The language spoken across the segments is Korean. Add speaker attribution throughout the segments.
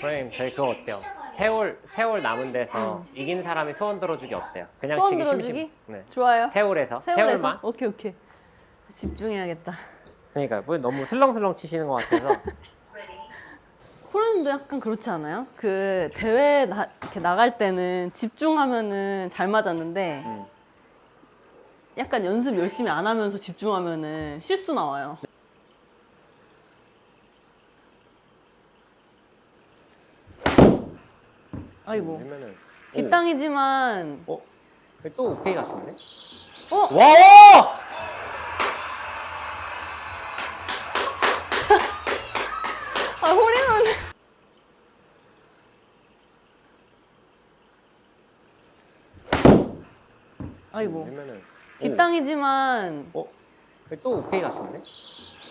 Speaker 1: 프레임 저희 그거 어때요? 세월 세월 남은 데서 이긴 사람이 소원 들어주기 어때요? 그냥
Speaker 2: 소원
Speaker 1: 치기
Speaker 2: 들어주기?
Speaker 1: 심심. 네.
Speaker 2: 좋아요.
Speaker 1: 세월에서
Speaker 2: 세월에서?
Speaker 1: 세월만.
Speaker 2: 오케이 오케이. 집중해야겠다.
Speaker 1: 그러니까 뭐 너무 슬렁슬렁 치시는 것 같아서
Speaker 2: 프로님도 약간 그렇지 않아요? 그 대회 나, 이렇게 나갈 때는 집중하면은 잘 맞았는데
Speaker 1: 음.
Speaker 2: 약간 연습 열심히 안 하면서 집중하면은 실수 나와요. 아이고
Speaker 1: 그러면은
Speaker 2: 뒷땅이지만
Speaker 1: 오. 어? 또 오케이 같은데?
Speaker 2: 어?
Speaker 1: 와!
Speaker 2: 아 홀이면 아이고
Speaker 1: 그러면은
Speaker 2: 뒷땅이지만
Speaker 1: 오. 어? 또 오케이 같은데?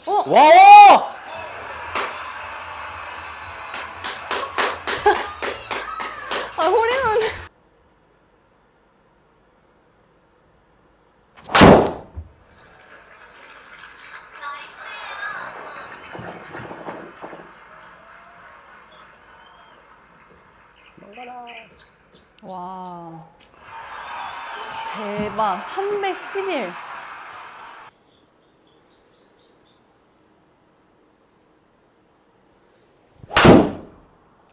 Speaker 2: 어?
Speaker 1: 와!
Speaker 2: 아 대박 311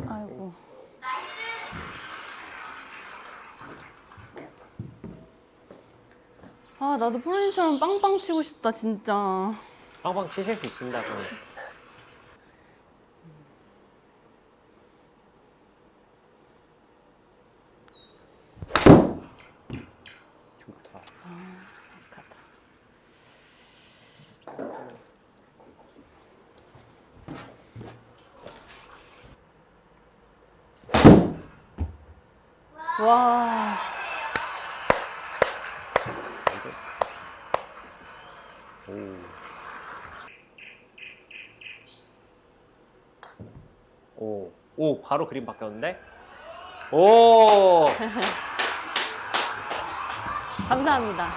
Speaker 2: 아이고. 아 나도 프로님처럼 빵빵 치고 싶다 진짜.
Speaker 1: 빵빵 치실 수 있습니다, 저는. 좋다.
Speaker 2: 가다. 와
Speaker 1: 오. 오. 오, 바로 그림 바뀌었는데? 오!
Speaker 2: 감사합니다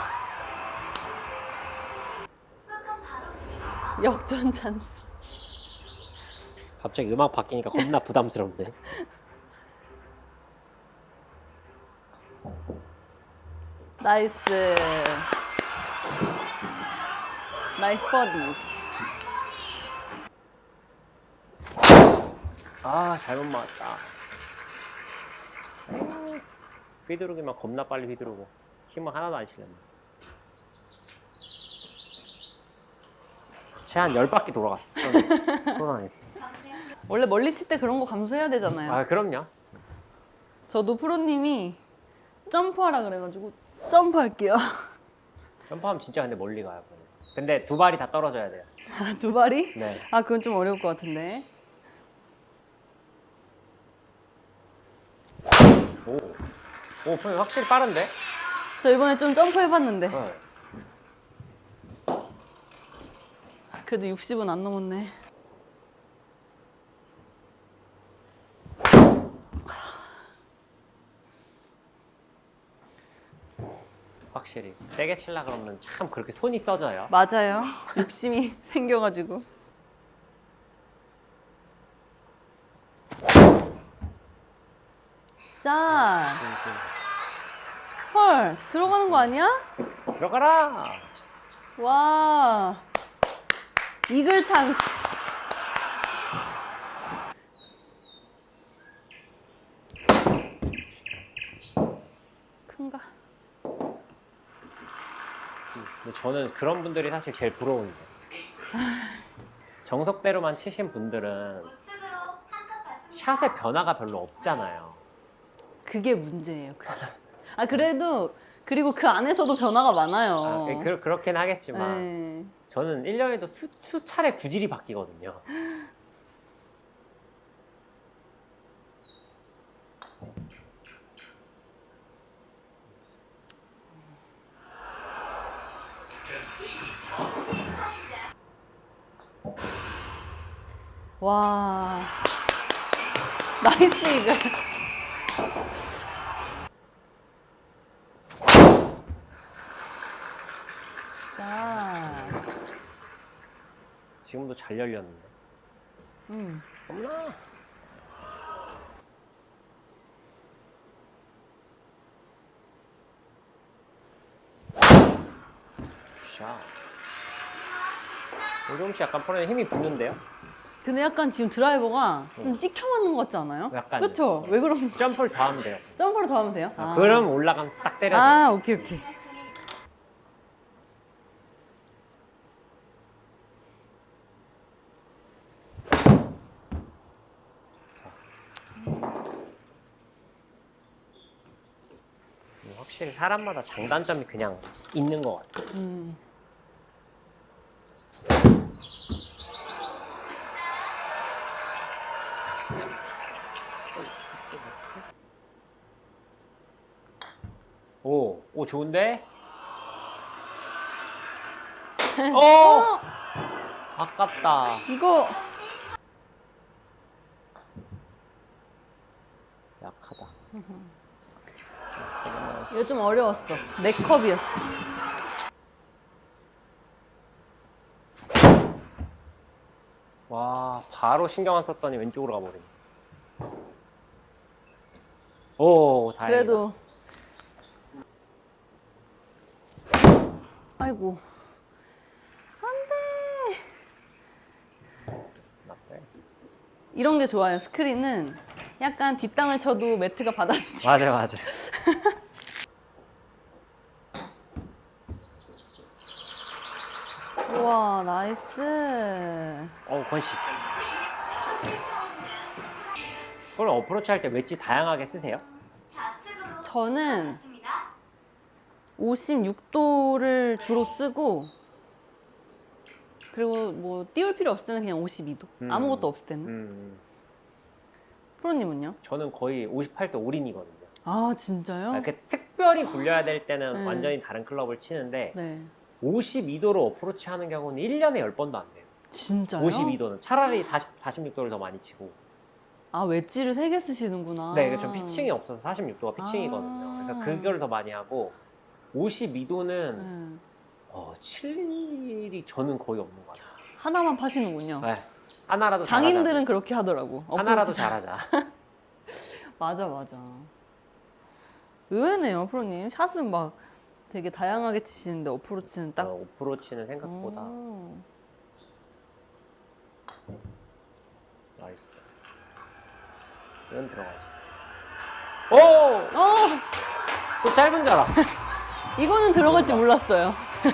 Speaker 2: 역전 찬스
Speaker 1: 갑자기 음악 바뀌니까 겁나 부담스럽네.
Speaker 2: 나이스 나이스 버디
Speaker 1: 아, 잘못 맞았다. 휘두르기만 겁나 빨리 휘두르고 힘은 하나도 안 실렸네. 채한 10바퀴 돌아갔어. 손, 손 안에서.
Speaker 2: 원래 멀리 칠 때 그런 거 감수해야 되잖아요
Speaker 1: 아, 그럼요.
Speaker 2: 저도 프로님이 점프하라 그래가지고 점프할게요
Speaker 1: 점프하면 진짜 근데 멀리 가요. 근데 두 발이 다 떨어져야 돼요.
Speaker 2: 아, 두 발이?
Speaker 1: 네.
Speaker 2: 아 그건 좀 어려울 것 같은데
Speaker 1: 오. 오, 표현 확실히 빠른데?
Speaker 2: 저 이번에 좀 점프 해봤는데
Speaker 1: 네.
Speaker 2: 그래도 60은 안 넘었네
Speaker 1: 확실히. 세게 칠라 그러면 참 그렇게 손이 써져요.
Speaker 2: 맞아요 욕심이 생겨가지고 샷! 헐 들어가는 거 아니야?
Speaker 1: 들어가라!
Speaker 2: 와 이글 찬스 큰가?
Speaker 1: 근데 저는 그런 분들이 사실 제일 부러운데. 정석대로만 치신 분들은 샷의 변화가 별로 없잖아요.
Speaker 2: 그게 문제예요 그게 아 그래도 그리고 그 안에서도 변화가 많아요
Speaker 1: 아, 예, 그, 그렇긴 하겠지만
Speaker 2: 네.
Speaker 1: 저는 1년에도 수, 수차례 구질이 바뀌거든요.
Speaker 2: 와 나이스 이글
Speaker 1: 잘 열렸는데.
Speaker 2: 음.
Speaker 1: 엄마. 샷. 조금씩 약간 펄에 힘이 붙는데요?
Speaker 2: 근데 약간 지금 드라이버가 좀 찍혀 맞는 것 같지 않아요?
Speaker 1: 약간.
Speaker 2: 그렇죠? 왜 그런
Speaker 1: 점프를 다 하면 돼요.
Speaker 2: 점퍼로 더 하면 돼요?
Speaker 1: 아. 아. 그럼 올라가면서 딱 때려줘요.
Speaker 2: 아, 오케이, 오케이.
Speaker 1: 확실히 사람마다 장단점이 그냥 있는 것 같아요.
Speaker 2: 음.
Speaker 1: 오, 오 좋은데? 오,
Speaker 2: 어!
Speaker 1: 아깝다.
Speaker 2: 이거
Speaker 1: 약하다.
Speaker 2: 이거 좀 어려웠어. 내 컵이었어.
Speaker 1: 와, 바로 신경 안 썼더니 왼쪽으로 가버리네. 오, 다행이다.
Speaker 2: 그래도 아이고
Speaker 1: 나쁘네.
Speaker 2: 이런 게 좋아요. 스크린은 약간 뒷땅을 쳐도 매트가 받아주니.
Speaker 1: 맞아, 맞아.
Speaker 2: 우와 나이스.
Speaker 1: 어, 건씨. 그럼 어프로치 할 때 웨지 다양하게 쓰세요?
Speaker 2: 저는 56도를 주로 쓰고 그리고 뭐 띄울 필요 없을 때는 그냥 52도.
Speaker 1: 음.
Speaker 2: 아무것도 없을 때는.
Speaker 1: 음,
Speaker 2: 프로님은요?
Speaker 1: 저는 거의 58도 올인이거든요.
Speaker 2: 아 진짜요?
Speaker 1: 이렇게 특별히 굴려야 될 때는
Speaker 2: 네.
Speaker 1: 완전히 다른 클럽을 치는데
Speaker 2: 네.
Speaker 1: 52도로 어프로치 하는 경우는 1년에 10번도 안 돼요.
Speaker 2: 진짜요?
Speaker 1: 52도는 차라리 40, 46도를 더 많이 치고
Speaker 2: 아 웨지를 세 개 쓰시는구나.
Speaker 1: 네, 좀 피칭이 없어서 46도가 피칭이거든요.
Speaker 2: 아.
Speaker 1: 그래서 그걸 더 많이 하고 52도는
Speaker 2: 네.
Speaker 1: 어, 칠 일이 저는 거의 없는 것 같아요.
Speaker 2: 하나만 파시는군요.
Speaker 1: 네. 하나라도
Speaker 2: 장인들은
Speaker 1: 잘하자.
Speaker 2: 그렇게 하더라고.
Speaker 1: 하나라도 잘하자.
Speaker 2: 맞아 맞아. 의외네요 프로님. 샷은 막 되게 다양하게 치시는데 어프로치는 딱.
Speaker 1: 어, 오프로치는 생각보다
Speaker 2: 오.
Speaker 1: 나이스. 이건 들어가지. 오!
Speaker 2: 어
Speaker 1: 또 짧은 줄 알았어.
Speaker 2: 이거는 들어갈지 몰랐어요.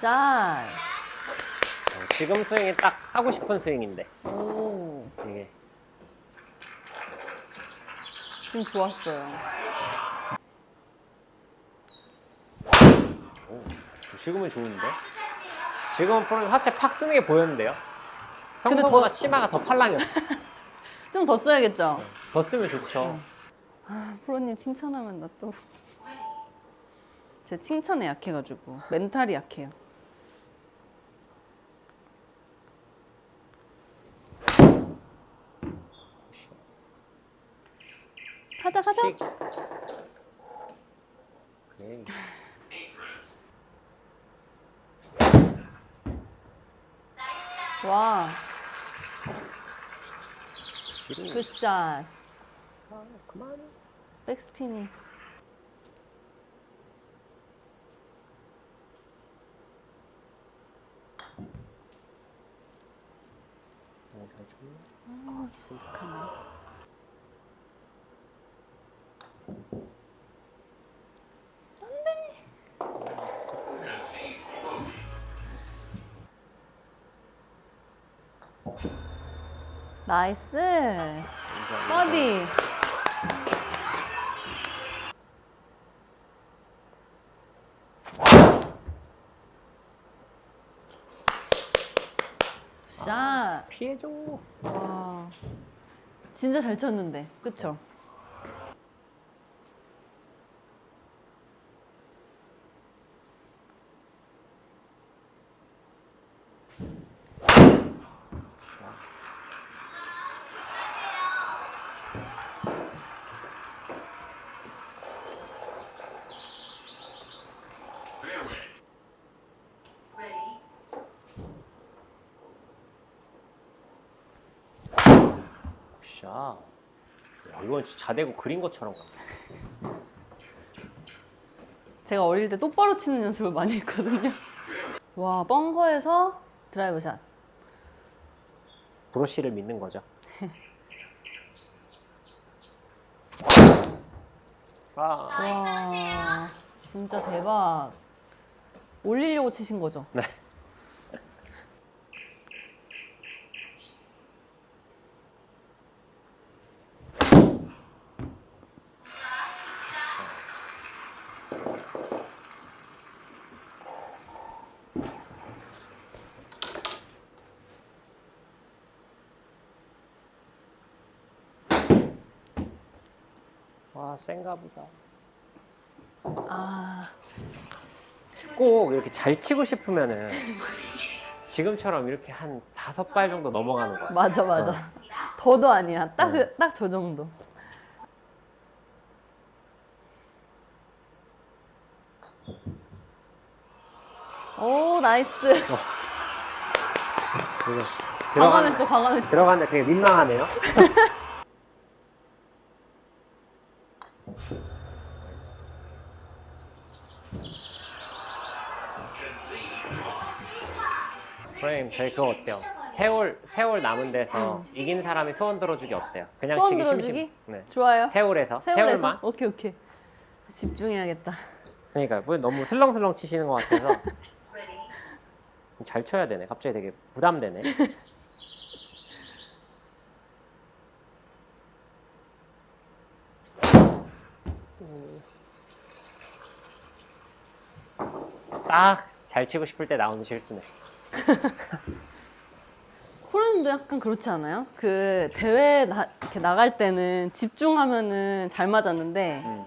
Speaker 2: 샷.
Speaker 1: 어, 지금 스윙이 딱 하고 싶은 스윙인데
Speaker 2: 오
Speaker 1: 이게
Speaker 2: 지금 좋았어요.
Speaker 1: 오, 지금은 좋은데? 지금은 프로님 하체 팍 쓰는 게 보였는데요?
Speaker 2: 근데
Speaker 1: 평소보다
Speaker 2: 더-
Speaker 1: 치마가 더 팔랑이었어.
Speaker 2: 좀 더 써야겠죠.
Speaker 1: 더 쓰면 좋죠.
Speaker 2: 아, 프로님 칭찬하면 나 또. 제 칭찬에 약해가지고 멘탈이 약해요. 가자 가자.
Speaker 1: 킥. 그래.
Speaker 2: 와
Speaker 1: 뒤로.
Speaker 2: 굿샷.
Speaker 1: 아, 그만.
Speaker 2: 백스핀이.
Speaker 1: 어, 잘 쳤네.
Speaker 2: 아, 가네. 나 이스.
Speaker 1: 감사합니다.
Speaker 2: 버디. 샷.
Speaker 1: 피해줘.
Speaker 2: 와. 진짜 잘 쳤는데. 그쵸?
Speaker 1: 샷. 야, 이건 진짜 자대고 그린 것처럼.
Speaker 2: 제가 어릴 때 똑바로 치는 연습을 많이 했거든요. 와, 벙커에서 드라이브 샷.
Speaker 1: 브로쉬를 믿는 거죠. 아,
Speaker 2: 와, 진짜 대박. 올리려고 치신 거죠?
Speaker 1: 네. 와, 센가 보다.
Speaker 2: 아,
Speaker 1: 꼭 이렇게 잘 치고 싶으면은 지금처럼 이렇게 한 다섯 발 정도 넘어가는 거야.
Speaker 2: 맞아, 맞아.
Speaker 1: 어.
Speaker 2: 더도 아니야. 딱,
Speaker 1: 네.
Speaker 2: 딱저 정도. 오, 나이스.
Speaker 1: 들어간
Speaker 2: 과감했어, 과감했어.
Speaker 1: 들어가는데 되게 민망하네요. 선생님 저희 그거 어때요? 세월 세월 남은 데서 이긴 사람이 소원 들어주기 어때요? 그냥
Speaker 2: 소원
Speaker 1: 치기
Speaker 2: 들어주기?
Speaker 1: 심심. 네.
Speaker 2: 좋아요.
Speaker 1: 세월에서
Speaker 2: 세월에서?
Speaker 1: 세월만.
Speaker 2: 오케이, 오케이. 집중해야겠다.
Speaker 1: 그러니까 뭐 너무 슬렁슬렁 치시는 것 같아서 잘 쳐야 되네. 갑자기 되게 부담되네. 딱 잘 치고 싶을 때 나오는 실수네.
Speaker 2: 프로님도 약간 그렇지 않아요? 그 대회 나, 이렇게 나갈 때는 집중하면은 잘 맞았는데
Speaker 1: 음.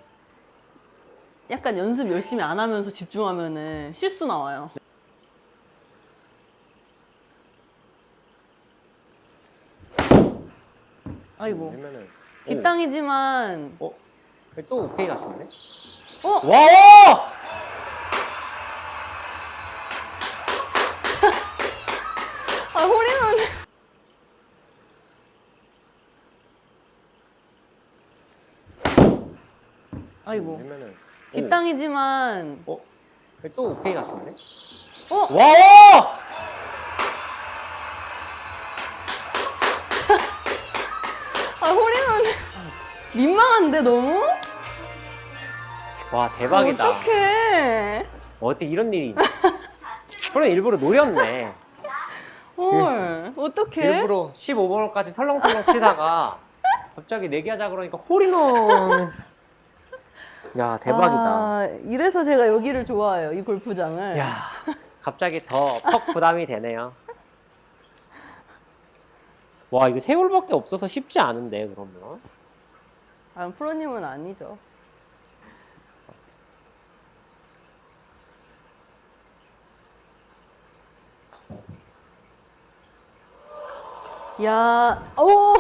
Speaker 2: 약간 연습 열심히 안 하면서 집중하면은 실수 나와요. 아이고
Speaker 1: 그러면은
Speaker 2: 뒷땅이지만
Speaker 1: 오, 어? 또 오케이 같은데?
Speaker 2: 어?
Speaker 1: 와!
Speaker 2: 아 홀인원 아이고
Speaker 1: 그러면은
Speaker 2: 뒷땅이지만
Speaker 1: 오, 어? 또 오케이 같은데?
Speaker 2: 어?
Speaker 1: 와!
Speaker 2: 아 홀인원 민망한데 너무?
Speaker 1: 와 대박이다.
Speaker 2: 어떡해
Speaker 1: 어떻게 이런 일이? 그럼 일부러 노렸네.
Speaker 2: 헐 어떡해?
Speaker 1: 일부러 15번홀까지 설렁설렁 치다가 갑자기 내기하자 그러니까 홀인원. 야 대박이다.
Speaker 2: 아, 이래서 제가 여기를 좋아해요 이 골프장을
Speaker 1: 야 갑자기 더 퍽 부담이 되네요. 와 이거 세 홀밖에 없어서 쉽지 않은데 그러면.
Speaker 2: 아, 프로님은 아니죠 야, 오,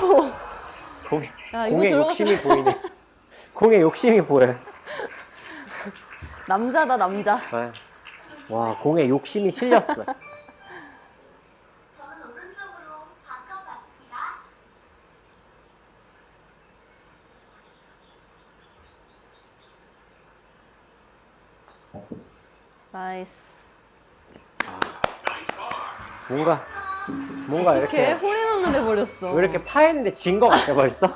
Speaker 1: 공에
Speaker 2: 야, 이거
Speaker 1: 공에. 욕심이 보이네. 공에 욕심이 보여.
Speaker 2: 남자다 남자.
Speaker 1: 네. 와 공에 욕심이 실렸어.
Speaker 3: 저는 오른쪽으로 바꿔 봤습니다.
Speaker 2: 나이스.
Speaker 1: 뭔가 뭔가
Speaker 2: 어떻게
Speaker 1: 이렇게
Speaker 2: 홀인원을 해버렸어.
Speaker 1: 왜 이렇게 파했는데 진 거 같아 벌써?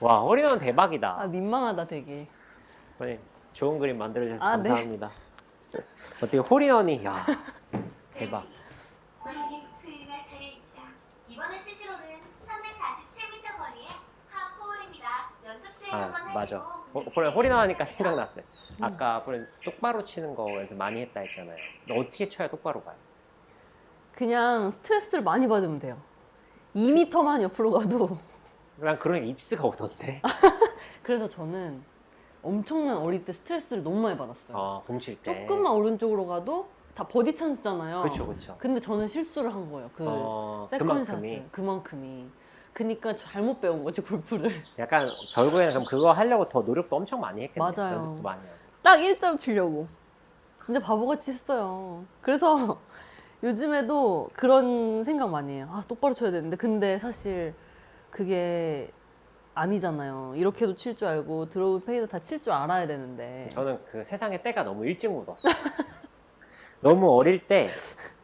Speaker 1: 와 홀인원 대박이다.
Speaker 2: 아 민망하다 되게.
Speaker 1: 선생님 좋은 그림 만들어 주셔서
Speaker 2: 아, 네.
Speaker 1: 감사합니다. 어떻게 홀인원이 야 대박.
Speaker 3: 고객님 수인의 차례입니다. 이번에 치시로는 347m 거리의 파4홀입니다. 연습 시에
Speaker 1: 아
Speaker 3: 한번
Speaker 1: 맞아.
Speaker 3: 하시고
Speaker 1: 홀인원 하니까 생각났어요. 아까 그래 똑바로 치는 거 연습 많이 했다 했잖아요. 근데 어떻게 쳐야 똑바로 가요?
Speaker 2: 그냥 스트레스를 많이 받으면 돼요. 2m만 옆으로 가도.
Speaker 1: 난 그런 입스가 오던데.
Speaker 2: 그래서 저는 엄청난 어릴 때 스트레스를 너무 많이 받았어요.
Speaker 1: 어, 공칠 때.
Speaker 2: 조금만 오른쪽으로 가도 다 버디 찬스잖아요.
Speaker 1: 그렇죠, 그렇죠.
Speaker 2: 근데 저는 실수를 한 거예요. 그
Speaker 1: 어,
Speaker 2: 세컨샷을
Speaker 1: 그만큼이.
Speaker 2: 그만큼이. 그니까 잘못 배운 거지 골프를.
Speaker 1: 약간 결국에는 그럼 그거 하려고 더 노력도 엄청 많이 했겠네.
Speaker 2: 맞아요.
Speaker 1: 연습도 많이 하고.
Speaker 2: 딱 1점 치려고. 진짜 바보같이 했어요. 그래서 요즘에도 그런 생각 많이 해요. 아, 똑바로 쳐야 되는데. 근데 사실 그게 아니잖아요. 이렇게도 칠 줄 알고 드로우 페이드 다칠 줄 알아야 되는데.
Speaker 1: 저는 그 세상에 때가 너무 일찍 묻었어요. 너무 어릴 때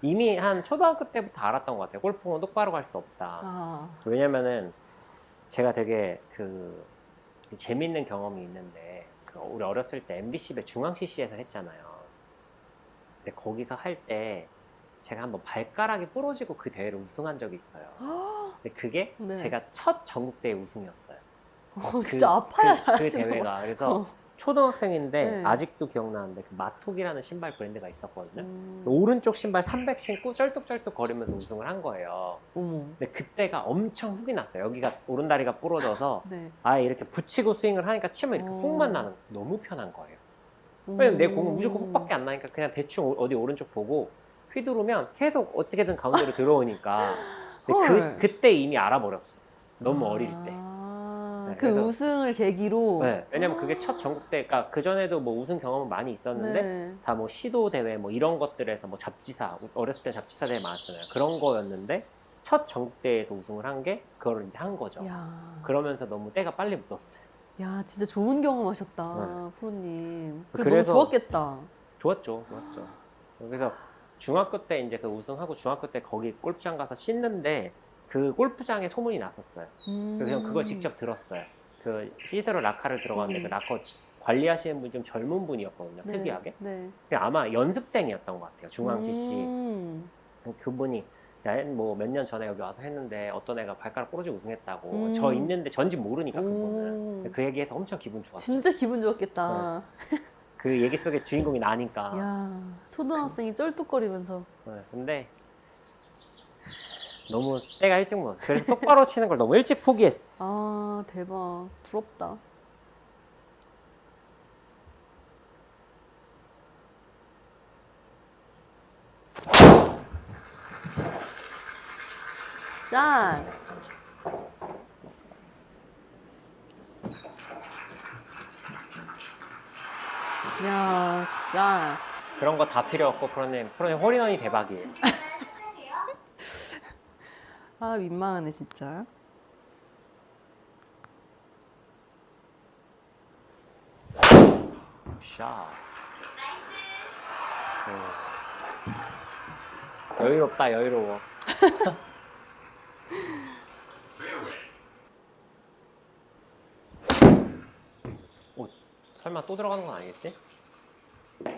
Speaker 1: 이미 한 초등학교 때부터 알았던 것 같아요. 골프는 똑바로 갈 수 없다.
Speaker 2: 아,
Speaker 1: 왜냐면은 제가 되게 그 재밌는 경험이 있는데 그 우리 어렸을 때 MBC 중앙 CC에서 했잖아요. 근데 거기서 할 때 제가 한번 발가락이 부러지고 그 대회를 우승한 적이 있어요. 근데 그게
Speaker 2: 네.
Speaker 1: 제가 첫 전국 대회 우승이었어요.
Speaker 2: 어, 진짜 아파야
Speaker 1: 그, 그
Speaker 2: 잘하시는
Speaker 1: 대회가 그래서
Speaker 2: 어.
Speaker 1: 초등학생인데
Speaker 2: 네.
Speaker 1: 아직도 기억나는데 그 마톡이라는 신발 브랜드가 있었거든요.
Speaker 2: 음,
Speaker 1: 오른쪽 신발 300 신고 쩔뚝쩔뚝 거리면서 우승을 한 거예요.
Speaker 2: 어머.
Speaker 1: 근데 그때가 엄청 훅이 났어요. 여기가 오른다리가 부러져서
Speaker 2: 네.
Speaker 1: 아예 이렇게 붙이고 스윙을 하니까 치면 이렇게
Speaker 2: 어.
Speaker 1: 훅만 나는 거예요. 너무 편한 거예요. 왜냐면 내 공은 무조건
Speaker 2: 음.
Speaker 1: 훅밖에 안 나니까 그냥 대충 어- 어디 오른쪽 보고 휘두르면 계속 어떻게든 가운데로 들어오니까. 그, 그때 이미 알아버렸어. 너무 어릴 때.
Speaker 2: 아,
Speaker 1: 네,
Speaker 2: 그
Speaker 1: 그래서-
Speaker 2: 우승을 계기로.
Speaker 1: 네, 왜냐면 그게 첫 전국대, 그러니까 그 전에도 뭐 우승 경험은 많이 있었는데
Speaker 2: 네.
Speaker 1: 다 뭐 시도 대회 뭐 이런 것들에서 뭐 잡지사 어렸을 때 잡지사 대회 많았잖아요. 그런 거였는데 첫 전국대회에서 우승을 한 게 그거를 이제 한 거죠.
Speaker 2: 야,
Speaker 1: 그러면서 너무 때가 빨리 묻었어요.
Speaker 2: 야, 진짜 좋은 경험하셨다, 프로님. 그래,
Speaker 1: 네. 그래서-
Speaker 2: 너무 좋았겠다.
Speaker 1: 좋았죠, 좋았죠. 그래서 중학교 때 이제 그 우승하고 중학교 때 거기 골프장 가서 씻는데 그 골프장에 소문이 났었어요.
Speaker 2: 음.
Speaker 1: 그래서 그냥 그걸 직접 들었어요. 그 시스로 라카를 들어갔는데
Speaker 2: 음.
Speaker 1: 그 라커 관리하시는 분 좀 젊은 분이었거든요.
Speaker 2: 네,
Speaker 1: 특이하게.
Speaker 2: 네.
Speaker 1: 아마 연습생이었던 것 같아요. 중앙 CC.
Speaker 2: 음.
Speaker 1: 그분이 뭐몇 년 전에 여기 와서 했는데 어떤 애가 발가락 부러지고 우승했다고
Speaker 2: 음.
Speaker 1: 저 있는데 전지 모르니까 그분은
Speaker 2: 오.
Speaker 1: 그 얘기해서 엄청 기분 좋았죠.
Speaker 2: 진짜 기분 좋았겠다.
Speaker 1: 그 얘기 속에 주인공이 나니까.
Speaker 2: 야, 초등학생이 쩔뚝거리면서.
Speaker 1: 네, 근데 너무 때가 일찍 묻었어. 그래서 똑바로 치는 걸 너무 일찍 포기했어.
Speaker 2: 아, 대박. 부럽다. 샷! 야, 샷.
Speaker 1: 그런 거 다 필요 없고 프로님, 프로님 홀인원이 대박이에요.
Speaker 2: 아, 민망하네, 진짜.
Speaker 1: 샤.
Speaker 3: 나이스.
Speaker 1: 음. 여유롭다, 여유로워. 오, 설마 또 들어가는 건 아니겠지?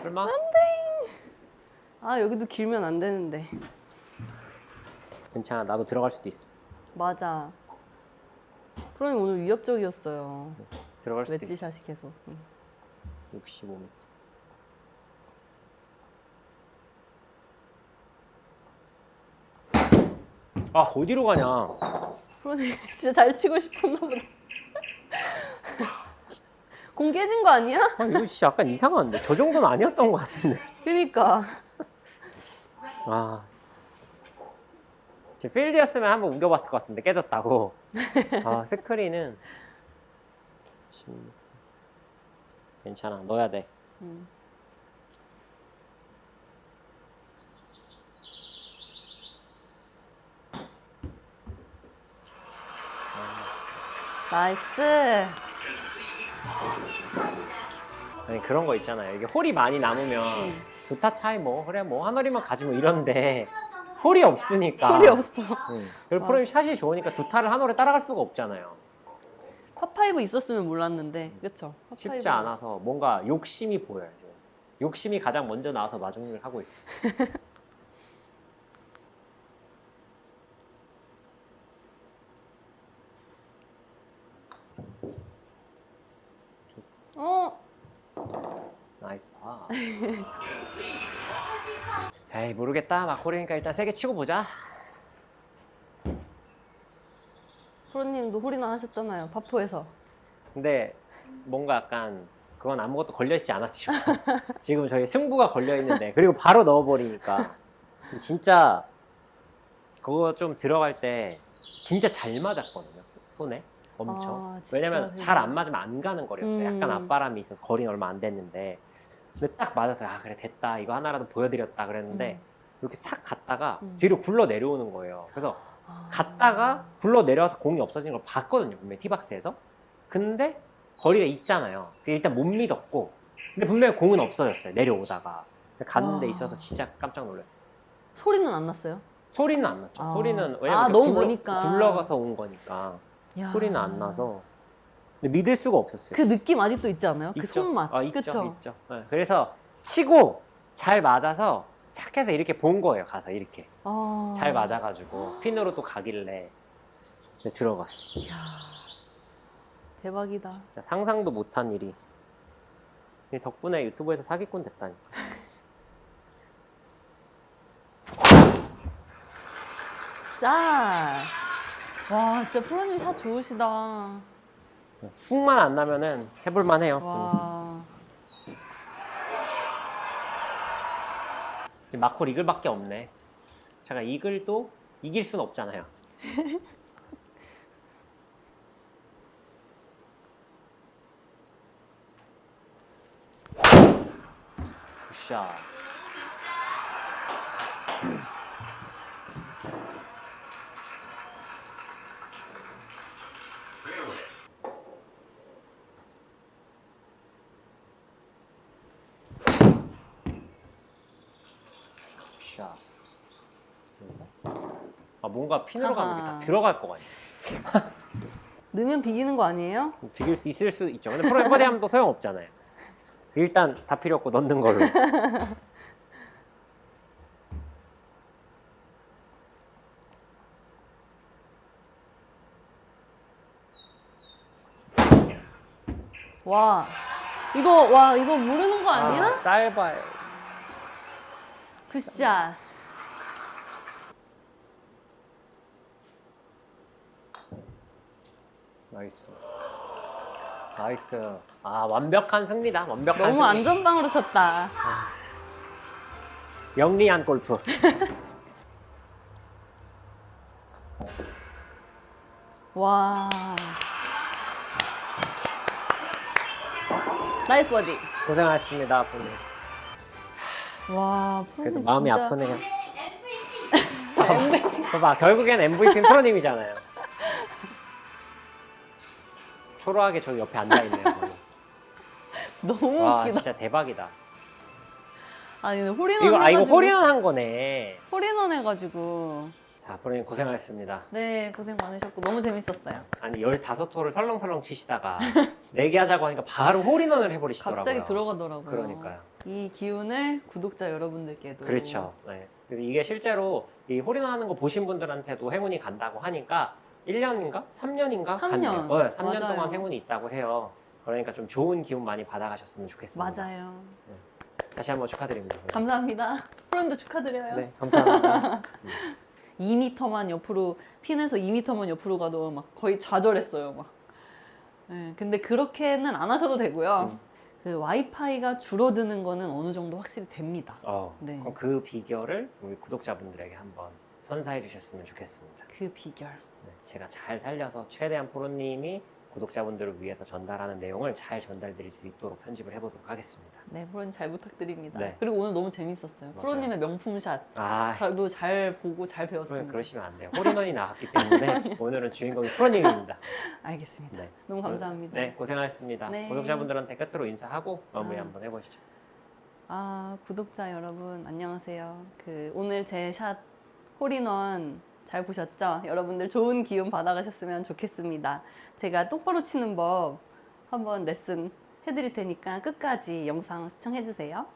Speaker 1: 설마?
Speaker 2: 아, 여기도 길면 안 되는데.
Speaker 1: 괜찮아, 나도 들어갈 수도 있어.
Speaker 2: 맞아. 프로님 오늘 위협적이었어요.
Speaker 1: 들어갈 수도 있어.
Speaker 2: 웨지샷이 계속. 응.
Speaker 1: 65m. 아 어디로 가냐?
Speaker 2: 프로님 진짜 잘 치고 싶었나 보다. 공 깨진 거 아니야?
Speaker 1: 아 이거 진짜 약간 이상한데 저 정도는 아니었던 것 같은데.
Speaker 2: 그니까.
Speaker 1: 아 지금 필드였으면 한번 우겨봤을 것 같은데 깨졌다고. 아 스크린은 16. 괜찮아 넣어야 돼.
Speaker 2: 음. 나이스.
Speaker 1: 아니 그런 거 있잖아요. 이게 홀이 많이 남으면
Speaker 2: 음.
Speaker 1: 두타 차이 뭐 그래 뭐 한 홀이면 가지 뭐 이런데 홀이 없으니까.
Speaker 2: 소리 없어.
Speaker 1: 응. 그리고
Speaker 2: 아.
Speaker 1: 프로님 샷이 좋으니까 두 타를 한 홀에 따라갈 수가 없잖아요.
Speaker 2: 파파이브 있었으면 몰랐는데, 그쵸?
Speaker 1: 쉽지. 않아서 뭔가 욕심이 보여요. 지금. 욕심이 가장 먼저 나와서 마중을 하고 있어.
Speaker 2: 어,
Speaker 1: 나이스. 아. 에이 모르겠다. 막홀이니까 일단 세게 치고 보자.
Speaker 2: 프로님도 홀이나 하셨잖아요, 파포에서.
Speaker 1: 근데 뭔가 약간 그건 아무것도 걸려 있지 않았지만 지금 저희 승부가 걸려 있는데 그리고 바로 넣어버리니까 진짜 그거 좀 들어갈 때 진짜 잘 맞았거든요 손에 엄청
Speaker 2: 아, 진짜
Speaker 1: 왜냐면? 잘 안 맞으면 안 가는 거리였어요 약간
Speaker 2: 음.
Speaker 1: 앞바람이 있어서 거리는 얼마 안 됐는데 근데 딱 맞았어요 아 그래 됐다 이거 하나라도 보여드렸다 그랬는데 이렇게 싹 갔다가
Speaker 2: 음.
Speaker 1: 뒤로 굴러 내려오는 거예요 그래서
Speaker 2: 아.
Speaker 1: 갔다가 굴러 내려와서 공이 없어진 걸 봤거든요 분명히 티박스에서 근데 거리가 있잖아요. 일단 못 믿었고, 근데 분명히 공은 없어졌어요. 내려오다가 가는 데
Speaker 2: 와.
Speaker 1: 있어서 진짜 깜짝 놀랐어.
Speaker 2: 소리는 안 났어요?
Speaker 1: 소리는 안 났죠.
Speaker 2: 아.
Speaker 1: 소리는
Speaker 2: 아,
Speaker 1: 왜냐면
Speaker 2: 너무
Speaker 1: 굴러,
Speaker 2: 머니까.
Speaker 1: 굴러가서 온 거니까
Speaker 2: 야.
Speaker 1: 소리는 안 나서. 근데 믿을 수가 없었어요.
Speaker 2: 그 느낌 아직도 있지 않아요? 그
Speaker 1: 있죠.
Speaker 2: 손맛.
Speaker 1: 아, 있죠,
Speaker 2: 그쵸?
Speaker 1: 있죠. 네, 그래서 치고 잘 맞아서 싹 해서 이렇게 본 거예요. 가서 이렇게
Speaker 2: 아.
Speaker 1: 잘 맞아가지고 핀으로 또 가길래 이제 들어갔어.
Speaker 2: 이야. 대박이다.
Speaker 1: 진짜 상상도 못한 일이. 이 덕분에 유튜브에서 사기꾼 됐다니.
Speaker 2: 쌀. 와, 진짜 프로님 샷 좋으시다.
Speaker 1: 훅만 안 나면은 해볼만 해요.
Speaker 2: 와.
Speaker 1: 지금 마콜 이글밖에 없네. 제가 이글도 이길 순 없잖아요. 굿샷. 굿샷. 아 뭔가 핀으로 가면 이게
Speaker 2: 아하.
Speaker 1: 다 들어갈 것 같아요.
Speaker 2: 넣으면 비기는 거 아니에요?
Speaker 1: 비길 수 있을 수 있죠. 근데 프로 엠버디 하면 또 소용 없잖아요. 일단 다 필요 없고 넣는 걸로.
Speaker 2: 와. 이거, 와, 이거 모르는 거 아니야?
Speaker 1: 아, 짧아요.
Speaker 2: 굿샷.
Speaker 1: 나이스. 나이스. 아 완벽한 승리다. 완벽한
Speaker 2: 너무
Speaker 1: 승리.
Speaker 2: 안전방으로 쳤다.
Speaker 1: 영리한 골프.
Speaker 2: 와. 나이스 버디.
Speaker 1: 고생하셨습니다, 분님.
Speaker 2: 와,
Speaker 1: 그래도
Speaker 2: 프로님
Speaker 1: 마음이
Speaker 2: 진짜
Speaker 1: 아프네요. 봐봐, 결국엔 MVP 프로님이잖아요. 초라하게 저 옆에 앉아 있네요. 저는.
Speaker 2: 너무
Speaker 1: 와,
Speaker 2: 웃기다.
Speaker 1: 진짜 대박이다.
Speaker 2: 아니, 근데 홀인원
Speaker 1: 이거, 아, 이거
Speaker 2: 해가지고.
Speaker 1: 홀인원 한 거네.
Speaker 2: 홀인원 해가지고.
Speaker 1: 자, 프로님 고생하셨습니다.
Speaker 2: 네, 고생 많으셨고 너무 재밌었어요.
Speaker 1: 아니, 15홀을 설렁설렁 치시다가 4개 하자고 하니까 바로 홀인원을 해버리시더라고요.
Speaker 2: 갑자기 들어가더라고요.
Speaker 1: 그러니까요.
Speaker 2: 이 기운을 구독자 여러분들께도.
Speaker 1: 그렇죠. 네. 이게 실제로 이 홀인원 하는 거 보신 분들한테도 행운이 간다고 하니까 1년인가? 3년인가?
Speaker 2: 삼 년.
Speaker 1: 어, 3년
Speaker 2: 맞아요.
Speaker 1: 동안 행운이 있다고 해요. 그러니까 좀 좋은 기운 많이 받아가셨으면 좋겠습니다.
Speaker 2: 맞아요.
Speaker 1: 다시 한번 축하드립니다.
Speaker 2: 감사합니다. 프로님도 축하드려요.
Speaker 1: 네, 감사합니다.
Speaker 2: 2m만 옆으로 핀에서 2m만 옆으로 가도 막 거의 좌절했어요. 막. 네, 근데 그렇게는 안 하셔도 되고요.
Speaker 1: 음.
Speaker 2: 그 와이파이가 줄어드는 거는 어느 정도 확실히 됩니다.
Speaker 1: 어,
Speaker 2: 네.
Speaker 1: 그럼 그 비결을 우리 구독자분들에게 한번 선사해 주셨으면 좋겠습니다.
Speaker 2: 그 비결.
Speaker 1: 네, 제가 잘 살려서 최대한 프로님이 구독자분들을 위해서 전달하는 내용을 잘 전달드릴 수 있도록 편집을 해보도록 하겠습니다.
Speaker 2: 네, 프로님 잘 부탁드립니다.
Speaker 1: 네.
Speaker 2: 그리고 오늘 너무
Speaker 1: 재밌었어요.
Speaker 2: 프로님의 명품샷.
Speaker 1: 아,
Speaker 2: 저도 잘 보고 잘
Speaker 1: 프로님
Speaker 2: 배웠습니다.
Speaker 1: 그러시면 안 돼요. 홀인원이 나왔기 때문에 오늘은 주인공이 프로님입니다.
Speaker 2: 알겠습니다.
Speaker 1: 네.
Speaker 2: 너무 감사합니다.
Speaker 1: 네, 고생하셨습니다.
Speaker 2: 네.
Speaker 1: 구독자분들한테 끝으로 인사하고 마무리
Speaker 2: 아.
Speaker 1: 한번 해보시죠.
Speaker 2: 아, 구독자 여러분 안녕하세요. 그 오늘 제 샷 홀인원 잘 보셨죠? 여러분들 좋은 기운 받아가셨으면 좋겠습니다. 제가 똑바로 치는 법 한번 레슨 해드릴 테니까 끝까지 영상 시청해 주세요.